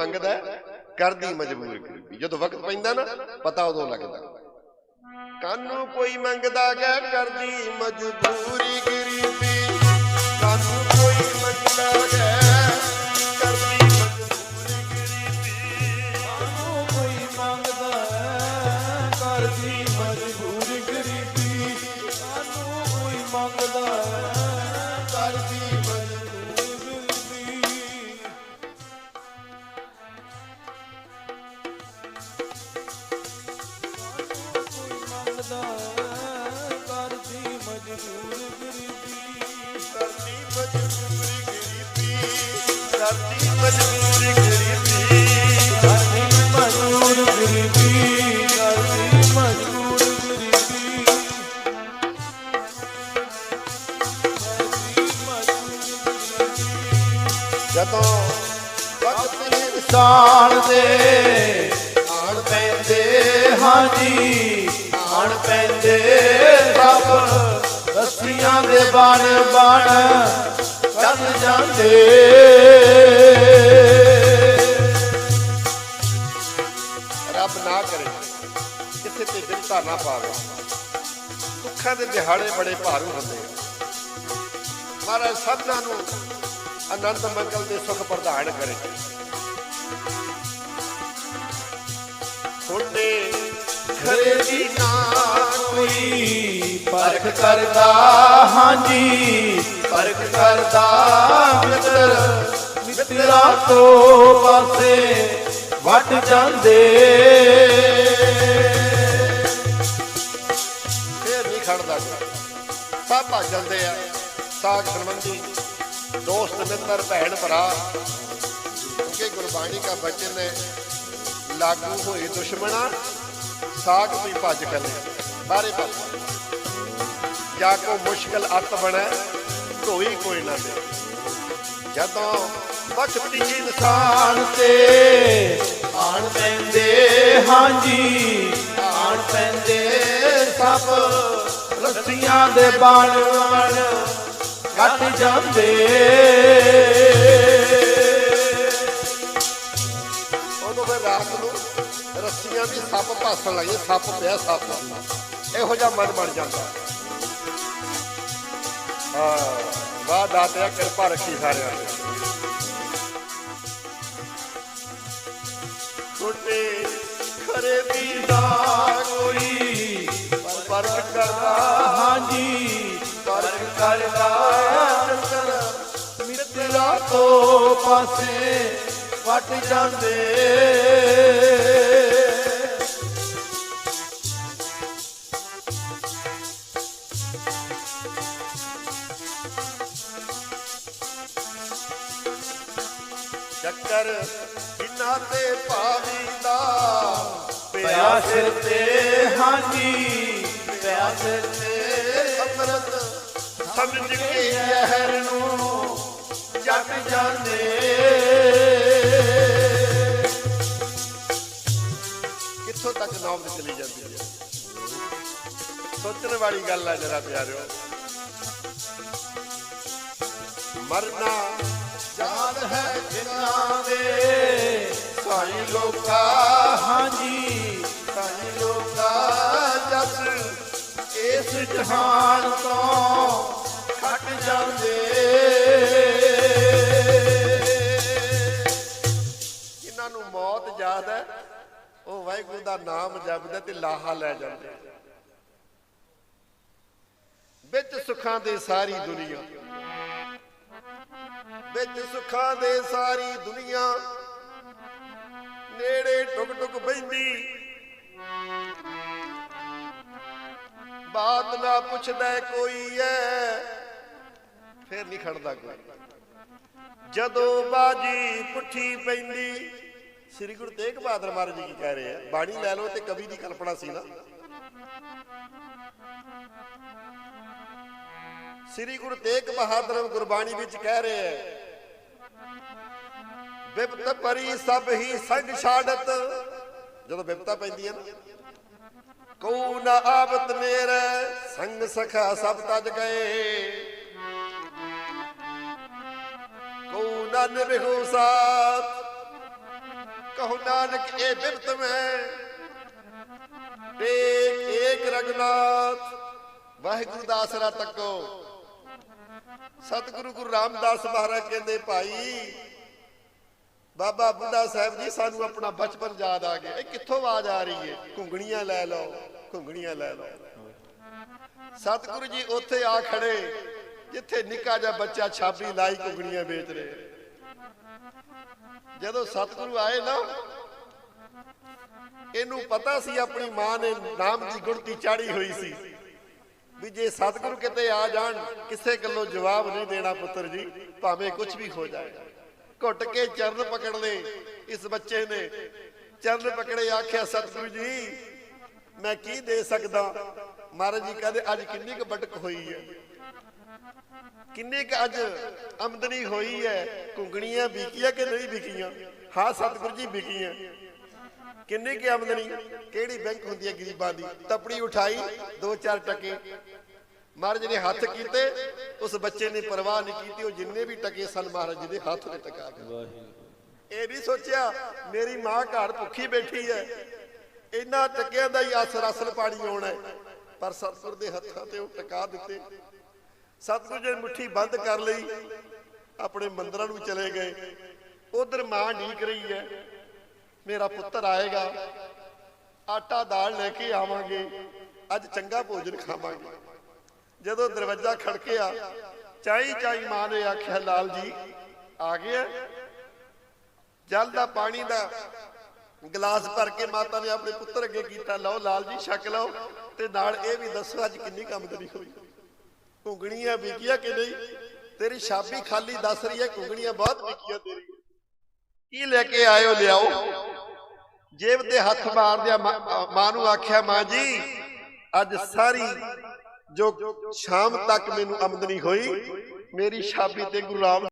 ਮੰਗਦਾ ਕਰਦੀ ਮਜਬੂਰ ਗਰੀਬੀ। ਜਦੋਂ ਵਕਤ ਪੈਂਦਾ ਨਾ, ਪਤਾ ਉਦੋਂ ਲੱਗਦਾ। ਕਾਨੂੰ ਕੋਈ ਮੰਗਦਾ ਗੈ ਕਰਦੀ ਮਜਬੂਰੀ ਗਰੀਬੀ। ਕਾਨੂੰ ਕੋਈ ਮੰਗਦਾ ਗੈ ਜਦੋਂ ਵਕਤ ਇਨਸਾਨ ਦੇ, ਆਣ ਪੈਂਦੇ ਹਾਂਜੀ ਆਣ ਪੈਂਦੇ ਰੱਬ, ਰੱਸੀਆਂ ਦੇ ਬਣ ਬਣ ਚੱਲ ਜਾਂਦੇ। ਨਾ ਕਰੇ। ਕਿੱਥੇ ਤੇ ਬਿਰਤਾ ਨਾ ਪਾਵੇ ਦੁੱਖਾਂ ਦੇ ਦਿਹਾੜੇ ਬੜੇ ਭਾਰੂ ਹੁੰਦੇ ਮਹਾਰਾਜ ਸਭਨਾਂ ਨੂੰ ਅਨੰਦ ਮੰਗਲ ਦੇ ਸੁਖ ਪ੍ਰਦਾਨ ਕਰੇ। ਤੁਹਾਡੇ ਘਰੇ ਵੀ ਨਾ ਕੋਈ ਪਰਖ ਕਰਦਾ। ਹਾਂਜੀ, ਪਰਖ ਕਰਦਾ ਮਿੱਤਰ। ਮਿੱਤਰਾਂ ਤੋਂ ਪਾਸੇ ਵੱਟ ਜਾਂਦੇ। ਸਾਖ ਸੰਬੰਧੀ ਦੋਸਤ, ਮਿੱਤਰ, ਭੈਣ, ਭਰਾ ਕਿ ਗੁਰਬਾਣੀ ਦਾ ਬਚਨ ਹੈ, ਲਾਗੂ ਹੋਏ ਦੁਸ਼ਮਣਾ, ਸਾਖ ਵੀ ਭੱਜ ਕਲੇ ਬਾਰੇ ਭੱਜ ਜਾ ਕੋ ਮੁਸ਼ਕਲ ਅਤ ਬਣੈ ਢੋਈ ਕੋਈ ਨਾ ਦੇ। ਜਦੋਂ ਬਖਤੀ ਇਨਸਾਨ ਤੇ ਆਣ ਪੈਂਦੇ, ਹਾਂਜੀ, ਆਣ ਪੈਂਦੇ ਸਭ ਰੱਸੀਆਂ ਦੇ ਬਾਣ ਬਾਣ ਕੱਟ ਜਾਂਦੇ। ਉਦੋਂ ਫਿਰ ਰਾਤ ਨੂੰ ਰੱਸੀਆਂ ਵੀ ਸੱਪ ਭਾਸਣ ਲੱਗੇ ਸੱਪ ਪਿਆ ਸੱਪ। ਇਹੋ ਜਿਹਾ ਮਨ ਬਣ ਜਾਂਦਾ। ਹਾਂ ਵਾਹ ਦਾਤਿਆ ਕਿਰਪਾ ਰੱਖੀ ਸਾਰਿਆਂ ਤੇ ਛੋਟੇ ਖਰੇ ਵੀ ਨਾ ਕੋਈ ਪਰਖ ਕਰਦਾ। ਹਾਂਜੀ। ਪਰਖ ਕਰਦਾ ਮਿੱਤਰਾਂ ਤੋਂ ਪਾਸੇ ਵੱਟ ਜਾਂਦੇ ਚੱਕਰ ਜਿਨ੍ਹਾਂ ਤੇ ਭਾਵੀਦਾ ਪਿਆ ਸਿਰ ਤੇ ਹਾਨੀ ਪਿਆਸ ਤੇ ਸਮਝ ਕੇ ਜ਼ਹਿਰ ਨੂੰ ਜੱਟ ਜਾਂਦੇ ਕਿੱਥੋਂ ਤੱਕ ਨੌਬਤ ਚਲੀ ਜਾਂਦੀ ਹੈ? ਸੋਚਣ ਵਾਲੀ ਗੱਲ ਹੈ ਜਰਾ ਪਿਆਰਿਓ। ਮਰਨਾ ਯਾਦ ਹੈ ਜਿਨ੍ਹਾਂ ਦੇ। ਸਾਈਂ ਲੋਕਾ, ਹਾਂਜੀ, ਸਾਈ ਲੋਕਾ ਜਸ ਇਸ ਜਹਾਨ ਤੋਂ ਖਟ ਜਾਂਦੇ। ਜਿਨ੍ਹਾਂ ਨੂੰ ਮੌਤ ਯਾਦ ਹੈ, ਉਹ ਵਾਹਿਗੁਰੂ ਦਾ ਨਾਮ ਜਪਦੇ ਤੇ ਲਾਹਾ ਲੈ ਜਾਂਦੇ। ਵਿੱਚ ਸੁੱਖਾਂ ਦੇ ਸਾਰੀ ਦੁਨੀਆ। ਵਿੱਚ ਸੁੱਖਾਂ ਦੇ ਸਾਰੀ ਦੁਨੀਆ। ਨੇੜੇ ਟੁਕ ਟੁਕ ਬੈਂਦੀ ਬਾਤ ਨਾ ਪੁੱਛਦਾ ਕੋਈ ਐ। ਫੇਰ ਨਹੀਂ ਖੜਦਾ ਕੋਈ। ਜਦੋਂ ਬਾਜੀ ਪੁੱਠੀ ਪੈਂਦੀ, ਸ੍ਰੀ ਗੁਰੂ ਤੇਗ ਬਹਾਦਰ ਮਹਾਰਾਜ ਜੀ ਕੀ ਕਹਿ ਰਹੇ ਆ? ਬਾਣੀ ਲੈ ਲਓ ਤੇ ਕਵੀ ਦੀ ਕਲਪਨਾ ਸੀ ਨਾ। ਸ੍ਰੀ ਗੁਰੂ ਤੇਗ ਬਹਾਦਰ ਗੁਰਬਾਣੀ ਵਿੱਚ ਕਹਿ ਰਹੇ ਆ, ਵਿਪਤ ਪਰੀ ਸਭ ਹੀ ਸੰਗ ਛਾੜਤ। ਜਦੋਂ ਵਿਪਤਾ ਪੈਂਦੀ ਹੈ ਨਾ ਕਉ ਨਾ ਆਬਤ ਮੇਰੇ ਸੰਗ ਸਖਾ ਸਭ ਤਜ ਗਏ। ਕਉ ਨਾ ਨਿਭੂ ਸਾਥ ਕਹੋ ਨਾਨਕ ਇਹ ਬਿਰਤ ਮੈਂ। ਟੇਕ ਏਕ ਵਾਹਿਗੁਰੂ ਦਾ ਆਸਰਾ ਤੱਕੋ। ਸਤਿਗੁਰੂ ਗੁਰੂ ਰਾਮਦਾਸ ਮਹਾਰਾਜ ਕਹਿੰਦੇ, ਭਾਈ, ਬਾਬਾ ਬੁੱਢਾ ਸਾਹਿਬ ਜੀ, ਸਾਨੂੰ ਆਪਣਾ ਬਚਪਨ ਯਾਦ ਆ ਗਿਆ। ਇਹ ਕਿੱਥੋਂ ਆਵਾਜ਼ ਆ ਰਹੀ ਹੈ ਘੁੰਗਣੀਆਂ ਲੈ ਲਓ, ਘੁੰਗਣੀਆਂ ਲੈ ਲਓ। ਸਤਿਗੁਰੂ ਜੀ ਉੱਥੇ ਆ ਖੜੇ, ਜਿੱਥੇ ਨਿੱਕਾ ਜਿਹਾ ਬੱਚਾ ਛਾਬੀ ਲਾਈ ਘੁੰਗਣੀਆਂ ਵੇਚ ਰਿਹਾ। ਜਦੋਂ ਸਤਿਗੁਰੂ ਆਏ ਨਾ, ਇਹਨੂੰ ਪਤਾ ਸੀ ਆਪਣੀ ਮਾਂ ਨੇ ਨਾਮ ਦੀ ਗੁਣਤੀ ਚਾੜੀ ਹੋਈ ਸੀ। ਵੀ ਜੇ ਸਤਿਗੁਰੂ ਕਿਤੇ ਆ ਜਾਣ, ਕਿਸੇ ਗੱਲੋਂ ਜਵਾਬ ਨਹੀਂ ਦੇਣਾ ਪੁੱਤਰ ਜੀ, ਭਾਵੇਂ ਕੁਝ ਵੀ ਹੋ ਜਾਏ। ਘੁੱਟ ਕੇ ਚਰਨ ਪਕੜ ਲਏ ਇਸ ਬੱਚੇ ਨੇ। ਚਰਨ ਪਕੜੇ ਆਖਿਆ, ਸਤਿਗੁਰੂ ਜੀ, ਮੈਂ ਕੀ ਦੇ ਸਕਦਾ? ਮਹਾਰਾਜ ਜੀ ਕਹਿੰਦੇ, ਅੱਜ ਕਿੰਨੀ ਕੁ ਬਟਕ ਹੋਈ ਹੈ? ਕਿੰਨੀ ਕੁ ਅੱਜ ਆਮਦਨੀ ਹੋਈ ਹੈ? ਘੁੰਗਣੀਆਂ ਵਿਕੀਆਂ ਕਿ ਨਹੀਂ ਵਿਕੀਆਂ? ਹਾਂ ਸਤਿਗੁਰੂ ਜੀ ਵਿਕੀਆਂ। ਕਿੰਨੀ ਕੀ ਆਮਦਨੀ? ਕਿਹੜੀ ਬੈਂਕ ਹੁੰਦੀ ਹੈ ਗਰੀਬਾਂ ਦੀ? ਤਪੜੀ ਉਠਾਈ ਦੋ ਚਾਰ ਟਕੇ। ਮਹਾਰਾਜ ਨੇ ਹੱਥ ਕੀਤੇ ਉਸ ਬੱਚੇ ਨੇ ਪਰਵਾਹ ਨਹੀਂ ਕੀਤੀ ਉਹ ਜਿੰਨੇ ਵੀ ਟਕੇ ਸਨ ਮਹਾਰਾਜ ਜੀ ਦੇ ਹੱਥ ਨੇ ਟਕਾ ਕੇ। ਇਹ ਨਹੀਂ ਸੋਚਿਆ ਮੇਰੀ ਮਾਂ ਘਰ ਭੁੱਖੀ ਬੈਠੀ ਹੈ। ਇਹਨਾਂ ਟਕਿਆਂ ਦਾ ਹੀ ਅਸਰ ਅਸਲ ਪਾਣੀ ਆਉਣਾ ਪਰ ਸਤਿਗੁਰ ਦੇ ਹੱਥਾਂ ਤੇ ਉਹ ਟਕਾ ਦਿੱਤੇ। ਸਤਿਗੁਰ ਜੀ ਮੁੱਠੀ ਬੰਦ ਕਰ ਲਈ। ਆਪਣੇ ਮੰਦਰਾਂ ਨੂੰ ਚਲੇ ਗਏ। ਉਧਰ ਮਾਂ ਢੀਕ ਰਹੀ ਹੈ। ਮੇਰਾ ਪੁੱਤਰ ਆਏਗਾ। ਆਟਾ ਦਾਲ ਲੈ ਕੇ ਆਵਾਂਗੇ। ਅੱਜ ਚੰਗਾ ਭੋਜਨ ਖਾਵਾਂਗੇ। ਜਦੋਂ ਦਰਵਾਜ਼ਾ ਖੜਕਿਆ, ਚਾਈ ਚਾਈ ਮਾਂ ਨੇ ਆਖਿਆ, ਲਾਲ ਜੀ, ਆ ਗਿਆ। ਜਲ ਦਾ ਪਾਣੀ ਦਾ ਗਲਾਸ ਭਰ ਕੇ ਮਾਤਾ ਨੇ ਆਪਣੇ ਪੁੱਤਰ ਅੱਗੇ ਕੀਤਾ, ਲਓ ਲਾਲ ਜੀ, ਛਕ ਲਓ। ਤੇ ਨਾਲ ਇਹ ਵੀ ਦੱਸੋ, ਅੱਜ ਕਿੰਨੀ ਕਮਦਨੀ ਹੋਈ। ਘੁੰਗਣੀਆਂ ਵਿਕੀਆਂ ਕਿ ਨਹੀਂ? ਤੇਰੀ ਛਾਬੀ ਖਾਲੀ ਦੱਸ ਰਹੀ ਹੈ, ਘੁੰਗਣੀਆਂ ਬਹੁਤ ਵਿਕੀਆਂ ਤੇਰੀ। ਕੀ ਲੈ ਕੇ ਆਇਓ, ਲਿਆਓ। ਜੇਬ ਤੇ ਹੱਥ ਮਾਰਦਿਆਂ ਮਾਂ ਮਾਂ ਨੂੰ ਆਖਿਆ, ਮਾਂ ਜੀ, ਅੱਜ ਸਾਰੀ ਜੋ ਸ਼ਾਮ ਤੱਕ ਮੈਨੂੰ ਆਮਦਨੀ ਹੋਈ, ਮੇਰੀ ਛਾਬੀ ਤੇ ਗੁਰੂ ਰਾਮ